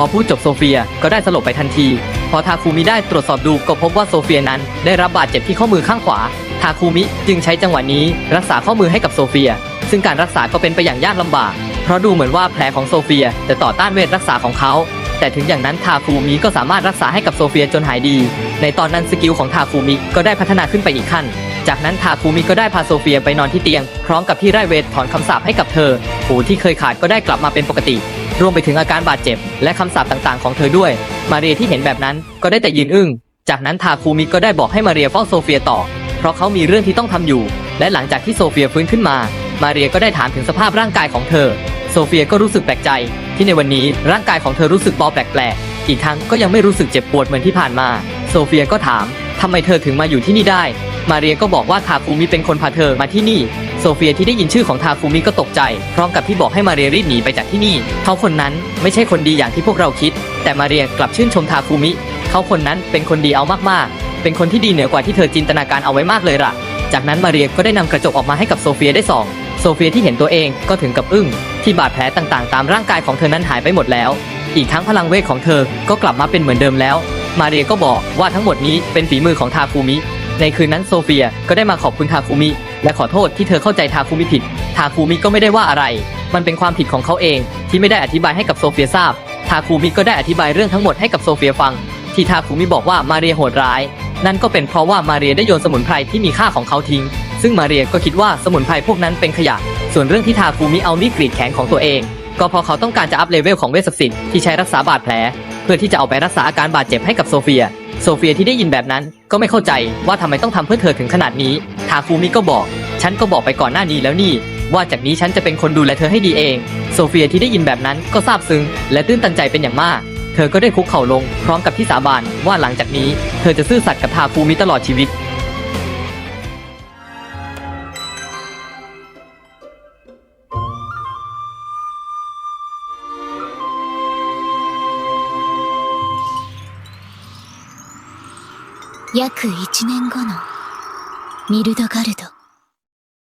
อพูดจบโซเฟียก็ได้สลบไปทันที พอทาคุมิได้ตรวจสอบดูก็พบว่าโซเฟียนั้นได้รับบาดเจ็บที่ข้อมือข้างขวา ทาคุมิจึงใช้จังหวะนี้รักษาข้อมือให้กับโซเฟีย ซึ่งการรักษาก็เป็นไปอย่างยากลำบาก เพราะดูเหมือนว่าแผลของโซเฟียจะต่อต้านเวทรักษาของเขา แต่ถึงอย่างนั้นทาคุมิก็สามารถรักษาให้กับโซเฟียจนหายดี ในตอนนั้นสกิลของทาคุมิก็ได้พัฒนาขึ้นไปอีกขั้นจากนั้นทาคุมิก็ได้พาโซเฟียไปนอนที่เตียง พร้อมกับที่ไร่เวทถอนคำสาปให้กับเธอหูที่เคยขาดก็ได้กลับมาเป็นปกติ รวมไปถึงอาการบาดเจ็บ และคำสาปต่างๆของเธอด้วย มาเรียที่เห็นแบบนั้นก็ได้แต่ยืนอึ้ง จากนั้นทาคุมิก็ได้บอกให้มาเรียเฝ้าโซเฟียต่อ เพราะเขามีเรื่องที่ต้องทำอยู่ และหลังจากที่โซเฟียฟื้นขึ้นมา มาเรียก็ได้ถามถึงสภาพร่างกายของเธอ โซเฟียก็รู้สึกแปลกใจ ที่ในวันนี้ร่างกายของเธอรู้สึกเบาแปลกๆ อีกทั้งก็ยังไม่รู้สึกเจ็บปวดเหมือนที่ผ่านมา โซเฟียก็ถามทำไมเธอถึงมาอยู่ที่นี่ได้ มาเรียก็บอกว่าทาคุมิเป็นคนพาเธอมาที่นี่ โซเฟียที่ได้ยินชื่อของทาคุมิก็ตกใจ พร้อมกับที่บอกให้มาเรียรีบหนีไปจากที่นี่ เขาคนนั้นไม่ใช่คนดีอย่างที่พวกเราคิด แต่มาเรียกลับชื่นชมทาคุมิ เขาคนนั้นเป็นคนดีเอามากๆ เป็นคนที่ดีเหนือกว่าที่เธอจินตนาการเอาไว้มากเลยล่ะ จากนั้นมาเรียก็ได้นำกระจกออกมาให้กับโซเฟียได้ส่อง โซเฟียที่เห็นตัวเองก็ถึงกับอึ้ง ที่บาดแผลต่างๆ ตามร่างกายของเธอนั้นหายไปหมดแล้ว อีกทั้งพลังเวทของเธอก็กลับมาเป็นเหมือนเดิมแล้ว มาเรียก็บอกว่าทั้งหมดนี้เป็นฝีมือของทาคุมิ ในคืนนั้นโซเฟียก็ได้มาขอบคุณทาคุมิ และขอโทษที่เธอเข้าใจทาคุมิผิด ทาคุมิก็ไม่ได้ว่าอะไร มันเป็นความผิดของเขาเองที่ไม่ได้อธิบายให้กับโซเฟียทราบ ทาคุมิก็ได้อธิบายเรื่องทั้งหมดให้กับโซเฟียฟัง ที่ทาคุมิบอกว่ามาเรียโหดร้าย นั่นก็เป็นเพราะว่ามาเรียได้โยนสมุนไพรที่มีค่าของเขาทิ้ง ซึ่งมาเรียก็คิดว่าสมุนไพรพวกนั้นเป็นขยะ ส่วนเรื่องที่ทาคุมิเอามีดกรีดแขนของตัวเอง ก็เพราะเขาต้องการจะอัพเลเวลของเวชศักดิ์สิทธิ์ที่ใช้รักษาบาดแผล พื่อที่จะเอาไปรักษาอาการบาดเจ็บให้กับโซเฟีย โซเฟียที่ได้ยินแบบนั้นก็ไม่เข้าใจว่าทำไมต้องทำเพื่อเธอถึงขนาดนี้ ทาฟูมิก็บอก ฉันก็บอกไปก่อนหน้านี้แล้วนี่ ว่าจากนี้ฉันจะเป็นคนดูแลเธอให้ดีเอง โซเฟียที่ได้ยินแบบนั้นก็ซาบซึ้งและตื้นตันใจเป็นอย่างมาก เธอก็ได้คุกเข่าลงพร้อมกับที่สาบานว่าหลังจากนี้ เธอจะซื่อสัตย์กับทาฟูมิตลอดชีวิต 約1年後のミルドガルド。